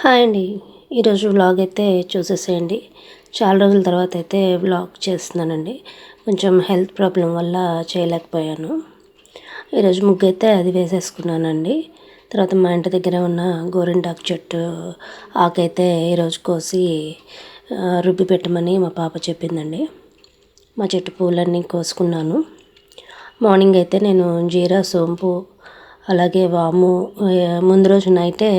Hi అండి. ఈరోజు vlog అయితే చూసేసేయండి. చాలా రోజుల తర్వాత అయితే వ్లాగ్ చేస్తున్నానండి. కొంచెం హెల్త్ ప్రాబ్లం వల్ల చేయలేకపోయాను. ఈరోజు ముగ్గు అయితే అది వేసేసుకున్నానండి. తర్వాత మా ఇంటి దగ్గర ఉన్న గోరింటాకు చెట్టు ఆకైతే ఈరోజు కోసి రుబ్బి పెట్టమని మా పాప చెప్పిందండి. మా చెట్టు పూలన్నీ కోసుకున్నాను. మార్నింగ్ అయితే నేను జీరా సోంపు అలాగే వాము ముందు రోజు నైటే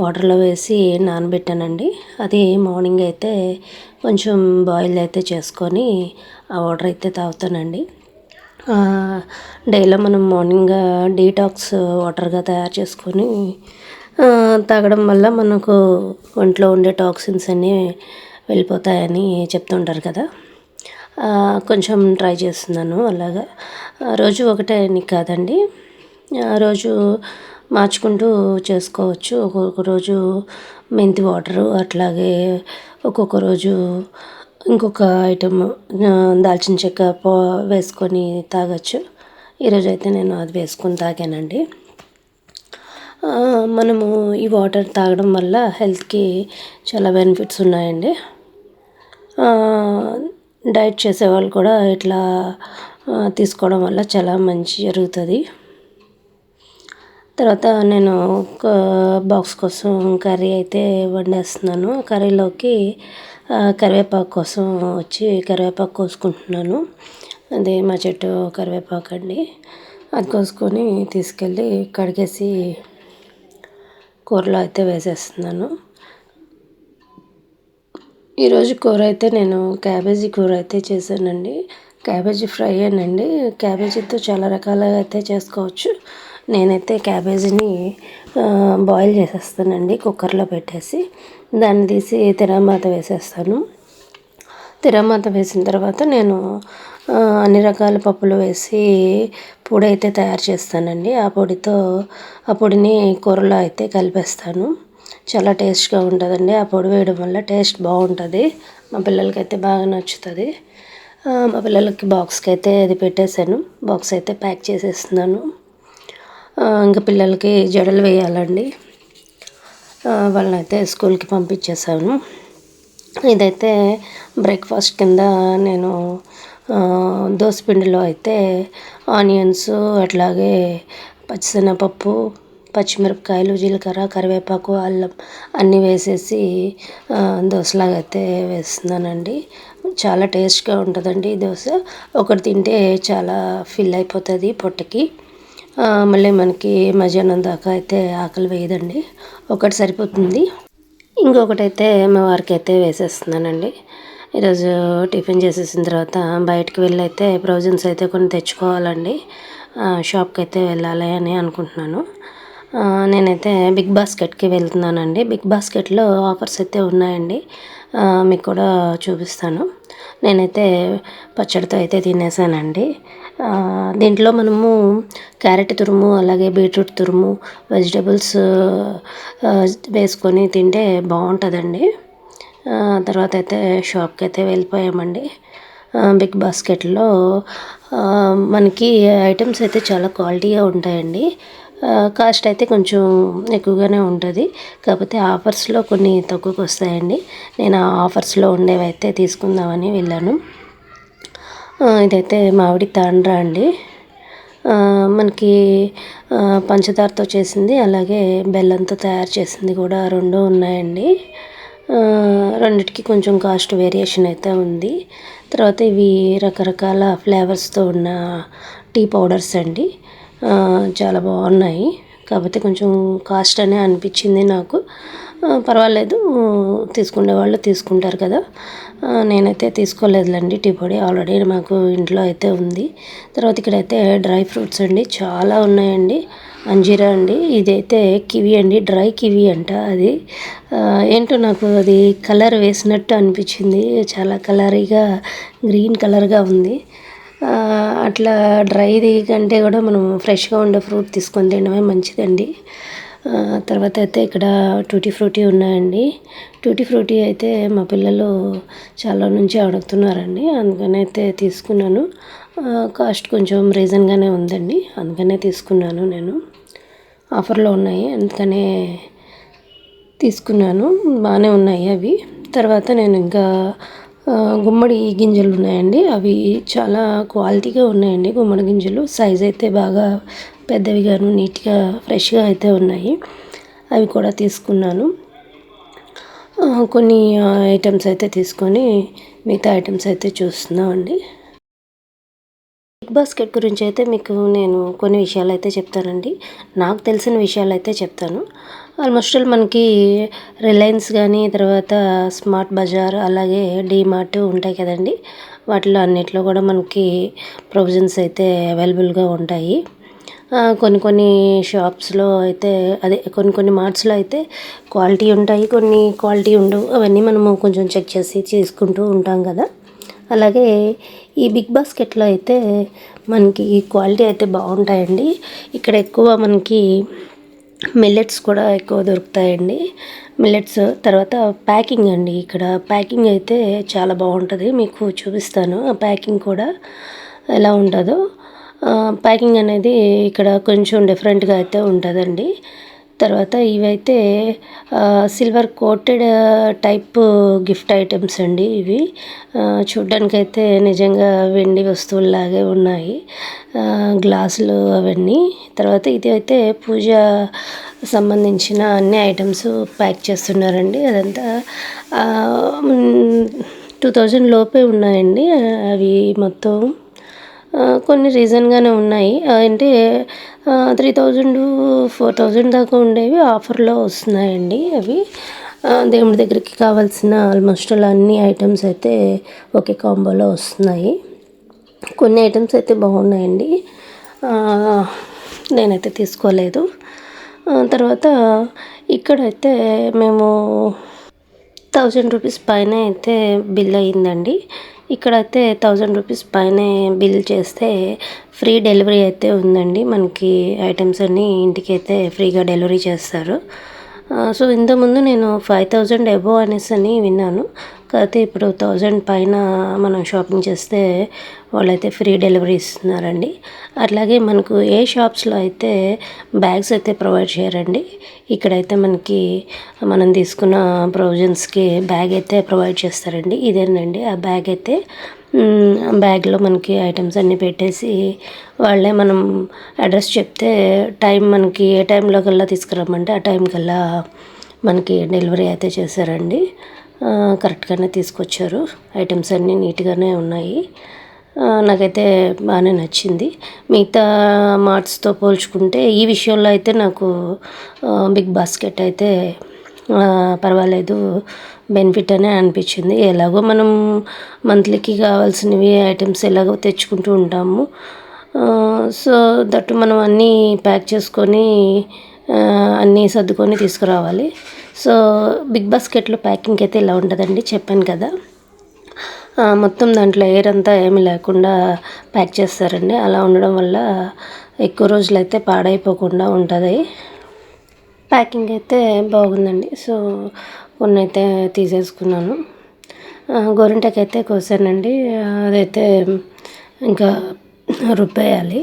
వాటర్లో వేసి నానబెట్టానండి. అది మార్నింగ్ అయితే కొంచెం బాయిల్ అయితే చేసుకొని ఆ వాటర్ అయితే తాగుతానండి. డైలో మనం మార్నింగ్ డీటాక్స్ వాటర్గా తయారు చేసుకొని తాగడం వల్ల మనకు ఒంట్లో ఉండే టాక్సిన్స్ అన్నీ వెళ్ళిపోతాయని చెప్తుంటారు కదా. కొంచెం ట్రై చేస్తున్నాను అలాగా. రోజు ఒకటే అని కాదండి. రోజు మార్చుకుంటూ చేసుకోవచ్చు. ఒక్కొక్క రోజు మెంతి వాటరు అట్లాగే ఒక్కొక్క రోజు ఇంకొక ఐటమ్ దాల్చిన చెక్క పో వేసుకొని తాగొచ్చు. ఈరోజు అయితే నేను అది వేసుకొని తాగానండి. మనము ఈ వాటర్ తాగడం వల్ల హెల్త్కి చాలా బెనిఫిట్స్ ఉన్నాయండి. డైట్ చేసేవాళ్ళు కూడా ఇట్లా తీసుకోవడం వల్ల చాలా మంచి జరుగుతుంది. తర్వాత నేను ఒక బాక్స్ కోసం కర్రీ అయితే వండేస్తున్నాను. కర్రీలోకి కరివేపాకు కోసం వచ్చి కరివేపాకు కోసుకుంటున్నాను. అదే మా చెట్టు కరివేపాకు అండి. అది కోసుకొని తీసుకెళ్ళి కడిగేసి కూరలో అయితే వేసేస్తున్నాను. ఈరోజు కూర అయితే నేను క్యాబేజీ కూర అయితే చేశానండి. క్యాబేజీ ఫ్రై అనండి క్యాబేజీతో చాలా రకాలుగా అయితే చేసుకోవచ్చు. నేనైతే క్యాబేజీని బాయిల్ చేసేస్తానండి కుక్కర్లో పెట్టేసి. దాన్ని తీసి తిరమాత వేసేస్తాను. తిరమాత వేసిన తర్వాత నేను అన్ని రకాల పప్పులు వేసి పొడి అయితే తయారు చేస్తానండి. ఆ పొడితో ఆ పొడిని కూరలో అయితే కలిపేస్తాను. చాలా టేస్ట్గా ఉంటుందండి. ఆ పొడి వేయడం వల్ల టేస్ట్ బాగుంటుంది. మా పిల్లలకి అయితే బాగా నచ్చుతుంది. మా పిల్లలకి బాక్స్కి అయితే అది పెట్టేశాను. బాక్స్ అయితే ప్యాక్ చేసేస్తున్నాను. ఇంకా పిల్లలకి జడలు వేయాలండి. వాళ్ళని అయితే స్కూల్కి పంపించేసాను ఇదైతే బ్రేక్ఫాస్ట్ కింద నేను దోసపిండిలో అయితే ఆనియన్స్ అట్లాగే పచ్చిశనగపప్పు పచ్చిమిరపకాయలు జీలకర్ర కరివేపాకు అల్లం అన్నీ వేసేసి దోశలాగా అయితే వేస్తున్నానండి. చాలా టేస్ట్గా ఉంటుందండి ఈ దోశ. ఒకటి తింటే చాలా ఫిల్ అయిపోతుంది పొట్టకి. మళ్ళీ మనకి మధ్యాహ్నం దాకా అయితే ఆకలి వేయదండి. ఒకటి సరిపోతుంది. ఇంకొకటి అయితే మా వారికి అయితే వేసేస్తున్నానండి. ఈరోజు టిఫిన్ చేసేసిన తర్వాత బయటకు వెళ్ళి అయితే ప్రొవిజన్స్ అయితే కొన్ని తెచ్చుకోవాలండి. షాప్కి అయితే వెళ్ళాలి అని అనుకుంటున్నాను. నేనైతే బిగ్ బాస్కెట్కి వెళ్తున్నానండి. బిగ్ బాస్కెట్లో ఆఫర్స్ అయితే ఉన్నాయండి. మీకు కూడా చూపిస్తాను. నేనైతే పచ్చడితో అయితే తినేసానండి. దీంట్లో మనము క్యారెట్ తురుము అలాగే బీట్రూట్ తురుము వెజిటేబుల్స్ వేసుకొని తింటే బాగుంటుందండి. తర్వాత అయితే షాప్కి అయితే వెళ్ళిపోయామండి. బిగ్ బాస్కెట్లో మనకి ఐటమ్స్ అయితే చాలా క్వాలిటీగా ఉంటాయండి. కాస్ట్ అయితే కొంచెం ఎక్కువగానే ఉంటుంది. కాకపోతే ఆఫర్స్లో కొన్ని తక్కువకి వస్తాయండి. నేను ఆ ఆఫర్స్లో ఉండేవి అయితే తీసుకుందామని వెళ్ళాను. ఇదైతే మామిడి తాండ్రా అండి. మనకి పంచదారతో చేసింది అలాగే బెల్లంతో తయారు చేసింది కూడా రెండు ఉన్నాయండి. రెండిటికి కొంచెం కాస్ట్ వేరియేషన్ అయితే ఉంది. తర్వాత ఇవి రకరకాల ఫ్లేవర్స్తో ఉన్న టీ పౌడర్స్ అండి. చాలా బాగున్నాయి. కాకపోతే కొంచెం కాస్ట్ అనే అనిపించింది నాకు. పర్వాలేదు. తీసుకునే వాళ్ళు తీసుకుంటారు కదా. నేనైతే తీసుకోలేదులేండి. టీ పొడి ఆల్రెడీ మాకు ఇంట్లో అయితే ఉంది. తర్వాత ఇక్కడైతే డ్రై ఫ్రూట్స్ అండి. చాలా ఉన్నాయండి. అంజీరా అండి. ఇదైతే కివి అండి. డ్రై కివి అంట అది. ఏంటో నాకు అది కలర్ వేసినట్టు అనిపించింది. చాలా కలరీగా గ్రీన్ కలర్గా ఉంది. అట్లా డ్రైది కంటే కూడా మనం ఫ్రెష్గా ఉండే ఫ్రూట్ తీసుకొని తినడమే మంచిదండి. తర్వాత అయితే ఇక్కడ టూటీ ఫ్రూటీ ఉన్నాయండి. టూటీ ఫ్రూటీ అయితే మా పిల్లలు చాలా నుంచి అడుగుతున్నారండి. అందుకని అయితే తీసుకున్నాను. కాస్ట్ కొంచెం రీజన్గానే ఉందండి. అందుకనే తీసుకున్నాను నేను. ఆఫర్లో ఉన్నాయి. అందుకనే తీసుకున్నాను. బాగానే ఉన్నాయి అవి. తర్వాత నేను ఇంకా గుమ్మడి గింజలు ఉన్నాయండి. అవి చాలా క్వాలిటీగా ఉన్నాయండి గుమ్మడి గింజలు. సైజ్ అయితే బాగా పెద్దవిగాను నీట్గా ఫ్రెష్గా అయితే ఉన్నాయి. అవి కూడా తీసుకున్నాను. కొన్ని ఐటమ్స్ అయితే తీసుకొని మిగతా ఐటమ్స్ అయితే చూస్తున్నామండి. బిగ్ బాస్కెట్ గురించి అయితే మీకు నేను కొన్ని విషయాలు అయితే చెప్తానండి. నాకు తెలిసిన విషయాలు అయితే చెప్తాను. ఆల్మోస్ట్ మనకి రిలయన్స్ కానీ తర్వాత స్మార్ట్ బజార్ అలాగే డీమార్ట్ ఉంటాయి కదండి. వాటిలో అన్నిట్లో కూడా మనకి ప్రొవిజన్స్ అయితే అవైలబుల్గా ఉంటాయి. కొన్ని కొన్ని షాప్స్లో అయితే అదే కొన్ని కొన్ని మార్ట్స్లో అయితే క్వాలిటీ ఉంటాయి. కొన్ని క్వాలిటీ ఉండవు. అవన్నీ మనము కొంచెం చెక్ చేసి తీసుకుంటూ ఉంటాం కదా. అలాగే ఈ బిగ్ బాస్కెట్లో అయితే మనకి క్వాలిటీ అయితే బాగుంటాయండి. ఇక్కడ ఎక్కువ మనకి మిల్లెట్స్ కూడా ఎక్కువ దొరుకుతాయండి. మిల్లెట్స్ తర్వాత ప్యాకింగ్ అండి ఇక్కడ. ప్యాకింగ్ అయితే చాలా బాగుంటుంది. మీకు చూపిస్తాను. ఆ ప్యాకింగ్ కూడా ఎలా ఉంటుందో. ప్యాకింగ్ అనేది ఇక్కడ కొంచెం డిఫరెంట్గా అయితే ఉంటుందండి. తర్వాత ఇవైతే silver coated type gift items అండి ఇవి. చూడ్డానికైతే నిజంగా వెండి వస్తువుల్లాగే ఉన్నాయి. గ్లాసులు అవన్నీ. తర్వాత ఇది అయితే పూజ సంబంధించిన అన్ని ఐటమ్స్ ప్యాక్ చేస్తున్నారండి. అదంతా టూ థౌజండ్ లోపే ఉన్నాయండి. అవి మొత్తం కొన్ని రీజన్గానే ఉన్నాయి. అంటే త్రీ థౌజండ్ ఫోర్ థౌజండ్ దాకా ఉండేవి ఆఫర్లో వస్తున్నాయండి అవి. దేవుడి దగ్గరికి కావాల్సిన ఆల్మోస్ట్ అన్ని ఐటమ్స్ అయితే ఒకే కాంబోలో వస్తున్నాయి. కొన్ని ఐటమ్స్ అయితే బాగున్నాయండి. నేనైతే తీసుకోలేదు. తర్వాత ఇక్కడైతే మేము థౌజండ్ రూపీస్ పైన అయితే బిల్ అయ్యిందండి. ఇక్కడైతే థౌజండ్ రూపీస్ పైనే బిల్ చేస్తే ఫ్రీ డెలివరీ అయితే ఉందండి. మనకి ఐటమ్స్ అన్నీ ఇంటికి అయితే ఫ్రీగా డెలివరీ చేస్తారు. సో ఇంతకుముందు నేను ఫైవ్ థౌజండ్ ఎబో అనేసి అని విన్నాను. కాకపోతే ఇప్పుడు థౌజండ్ పైన మనం షాపింగ్ చేస్తే వాళ్ళైతే ఫ్రీ డెలివరీ ఇస్తున్నారండి. అట్లాగే మనకు ఏ షాప్స్లో అయితే బ్యాగ్స్ అయితే ప్రొవైడ్ చేయరండి ఇక్కడైతే మనకి మనం తీసుకున్న ప్రొవిజన్స్కి బ్యాగ్ అయితే ప్రొవైడ్ చేస్తారండి. ఇదేనండి ఆ బ్యాగ్ అయితే బ్యాగ్లో మనకి ఐటమ్స్ అన్నీ పెట్టేసి వాళ్ళే మనం అడ్రస్ చెప్తే టైం మనకి ఏ టైంలో కల్లా తీసుకురమ్మంటే ఆ టైం కల్లా మనకి డెలివరీ అయితే చేశారండి. కరెక్ట్గానే తీసుకొచ్చారు. ఐటమ్స్ అన్నీ నీట్గానే ఉన్నాయి. నాకైతే బాగానే నచ్చింది. మిగతా మార్ట్స్తో పోల్చుకుంటే ఈ విషయంలో అయితే నాకు బిగ్ బాస్కెట్ అయితే పర్వాలేదు. బెనిఫిట్ అనే అనిపించింది. ఎలాగో మనం మంత్లీకి కావాల్సినవి ఐటమ్స్ ఎలాగో తెచ్చుకుంటూ ఉంటాము. సో దట్టు మనం అన్నీ ప్యాక్ చేసుకొని అన్నీ సర్దుకొని తీసుకురావాలి. సో బిగ్ బాస్కెట్లో ప్యాకింగ్ అయితే ఇలా ఉంటుందండి చెప్పాను కదా. మొత్తం దాంట్లో ఎయిర్ అంతా ఏమీ లేకుండా ప్యాక్ చేస్తారండి. అలా ఉండడం వల్ల ఎక్కువ రోజులైతే పాడైపోకుండా ఉంటుంది. ప్యాకింగ్ అయితే బాగుందండి. సో కొన్ని అయితే తీసేసుకున్నాను. గోరింటకి అయితే కోసానండి. అదైతే ఇంకా రుబ్బేయాలి.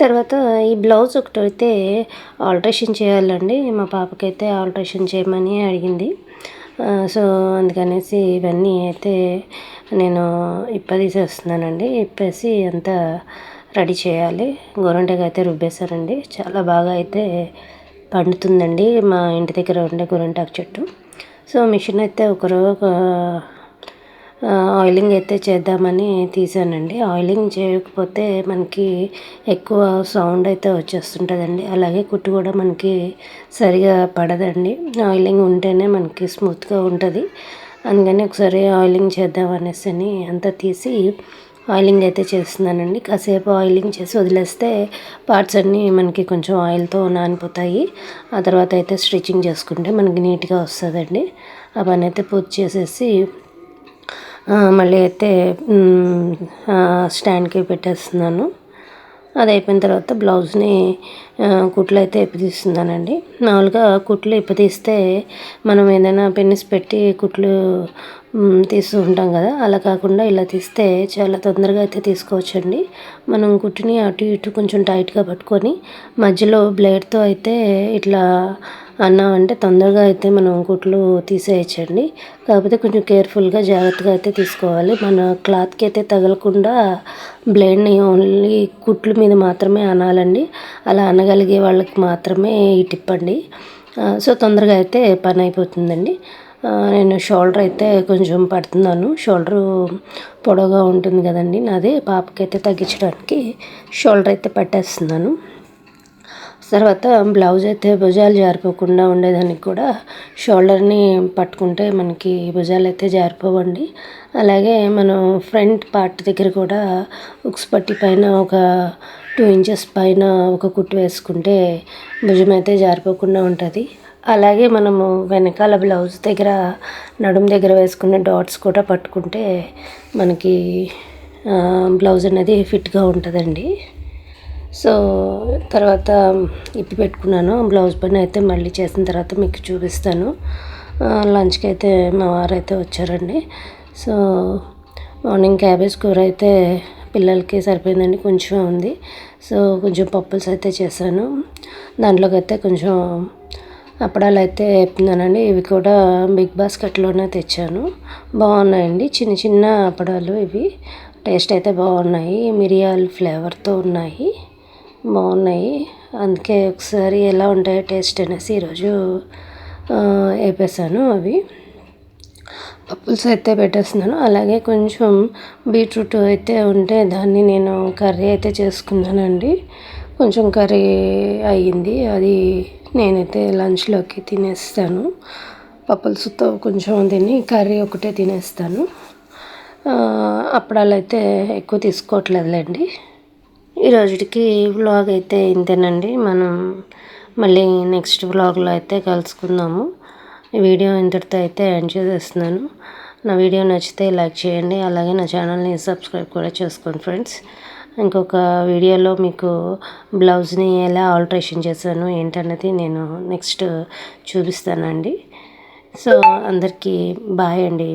తర్వాత ఈ బ్లౌజ్ ఒకటి అయితే ఆల్ట్రేషన్ చేయాలండి. మా పాపకైతే ఆల్ట్రేషన్ చేయమని అడిగింది. సో అందుకనేసి ఇవన్నీ అయితే నేను ఇప్పదీసేస్తున్నానండి ఇప్పేసి అంతా రెడీ చేయాలి. గోరంటకి అయితే రుబ్బేశారండి చాలా బాగా అయితే పండుతుందండి. మా ఇంటి దగ్గర ఉండే గోరంటాకు చెట్టు. సో మిషన్ అయితే ఒకరోజు ఆయిలింగ్ అయితే చేద్దామని తీసానండి. ఆయిలింగ్ చేయకపోతే మనకి ఎక్కువ సౌండ్ అయితే వచ్చేస్తుంటుందండి. అలాగే కుట్టు కూడా మనకి సరిగా పడదండి. ఆయిలింగ్ ఉంటేనే మనకి స్మూత్గా ఉంటుంది. అందుకని ఒకసారి ఆయిలింగ్ చేద్దాం అనేసి అని అంతా తీసి ఆయిలింగ్ అయితే చేస్తున్నానండి. కాసేపు ఆయిలింగ్ చేసి వదిలేస్తే పార్ట్స్ అన్నీ మనకి కొంచెం ఆయిల్తో నానిపోతాయి. ఆ తర్వాత అయితే స్టిచ్చింగ్ చేసుకుంటే మనకి నీట్గా వస్తుందండి. ఆ పని అయితే పూర్తి చేసేసి మళ్ళీ అయితే స్టాండ్కి పెట్టేస్తున్నాను. అది అయిపోయిన తర్వాత బ్లౌజ్ని కుట్లు అయితే ఇప్పదీస్తున్నానండి మామూలుగా కుట్లు ఇప్పదీస్తే మనం ఏదైనా పెన్నిస్ పెట్టి కుట్లు తీస్తూ ఉంటాం కదా. అలా కాకుండా ఇలా తీస్తే చాలా తొందరగా అయితే తీసుకోవచ్చండి. మనం కుట్టుని అటు ఇటు కొంచెం టైట్గా పట్టుకొని మధ్యలో బ్లేడ్తో అయితే ఇట్లా అన్నామంటే తొందరగా అయితే మనం కుట్లు తీసేయచ్చండి. కాకపోతే కొంచెం కేర్ఫుల్గా జాగ్రత్తగా అయితే తీసుకోవాలి. మన క్లాత్కి అయితే తగలకుండా బ్లేడ్ని ఓన్లీ కుట్లు మీద మాత్రమే అనాలండి. అలా అనగలిగే వాళ్ళకి మాత్రమే ఈ టిప్ అండి సో తొందరగా అయితే పని అయిపోతుందండి. నేను షోల్డర్ అయితే కొంచెం పడుతున్నాను. షోల్డరు పొడవుగా ఉంటుంది కదండి. నాది పాపకైతే తగ్గించడానికి షోల్డర్ అయితే పట్టేస్తున్నాను. తర్వాత బ్లౌజ్ అయితే భుజాలు జారిపోకుండా ఉండేదానికి కూడా షోల్డర్ని పట్టుకుంటే మనకి భుజాలు అయితే జారిపోవండి. అలాగే మనం ఫ్రంట్ పార్ట్ దగ్గర కూడా ఉక్స్ పట్టి పైన ఒక టూ ఇంచెస్ పైన ఒక కుట్టు వేసుకుంటే భుజం అయితే జారిపోకుండా ఉంటుంది. అలాగే మనము వెనకాల బ్లౌజ్ దగ్గర నడుము దగ్గర వేసుకునే డాట్స్ కూడా పట్టుకుంటే మనకి బ్లౌజ్ అనేది ఫిట్గా ఉంటుందండి. సో తర్వాత ఇప్పి పెట్టుకున్నాను. బ్లౌజ్ పని అయితే మళ్ళీ చేసిన తర్వాత మీకు చూపిస్తాను. లంచ్కి అయితే మా వారు అయితే వచ్చారండి. సో మార్నింగ్ క్యాబేజ్ కూర అయితే పిల్లలకి సరిపోయిందండి. కొంచెం ఉంది. సో కొంచెం పప్పుల్స్ అయితే చేశాను. దాంట్లోకి అయితే కొంచెం అప్పడాలు అయితే వేపుతున్నానండి. ఇవి కూడా బిగ్ బాస్కెట్లోనే తెచ్చాను. బాగున్నాయండి. చిన్న చిన్న అప్పడాలు ఇవి. టేస్ట్ అయితే బాగున్నాయి. మిరియాల ఫ్లేవర్తో ఉన్నాయి. బాగున్నాయి. అందుకే ఒకసారి ఎలా ఉంటాయో టేస్ట్ అనేసి ఈరోజు వేపేసాను అవి. పప్పుల్స్ అయితే పెట్టేస్తున్నాను. అలాగే కొంచెం బీట్రూట్ అయితే ఉంటే దాన్ని నేను కర్రీ అయితే చేసుకున్నానండి. కొంచెం కర్రీ అయ్యింది. అది నేనైతే లంచ్లోకి తినేస్తాను. పప్పులతో కొంచెం తిని కర్రీ ఒకటే తినేస్తాను. అప్పడాలు అయితే ఎక్కువ తీసుకోవట్లేదులేండి. ఈ రోజుకి వ్లాగ్ అయితే ఇంతేనండి. మనం మళ్ళీ నెక్స్ట్ వ్లాగ్లో అయితే కలుసుకుందాము. ఈ వీడియో ఇంతటితో అయితే ఎండ్ చేసేస్తున్నాను. నా వీడియో నచ్చితే లైక్ చేయండి. అలాగే నా ఛానల్ని సబ్స్క్రైబ్ కూడా చేసుకోండి ఫ్రెండ్స్. ఇంకొక వీడియోలో మీకు బ్లౌజ్ని ఎలా ఆల్ట్రేషన్ చేశాను ఏంటన్నది నేను నెక్స్ట్ చూపిస్తానండి. సో అందరికీ బాయ్ అండి.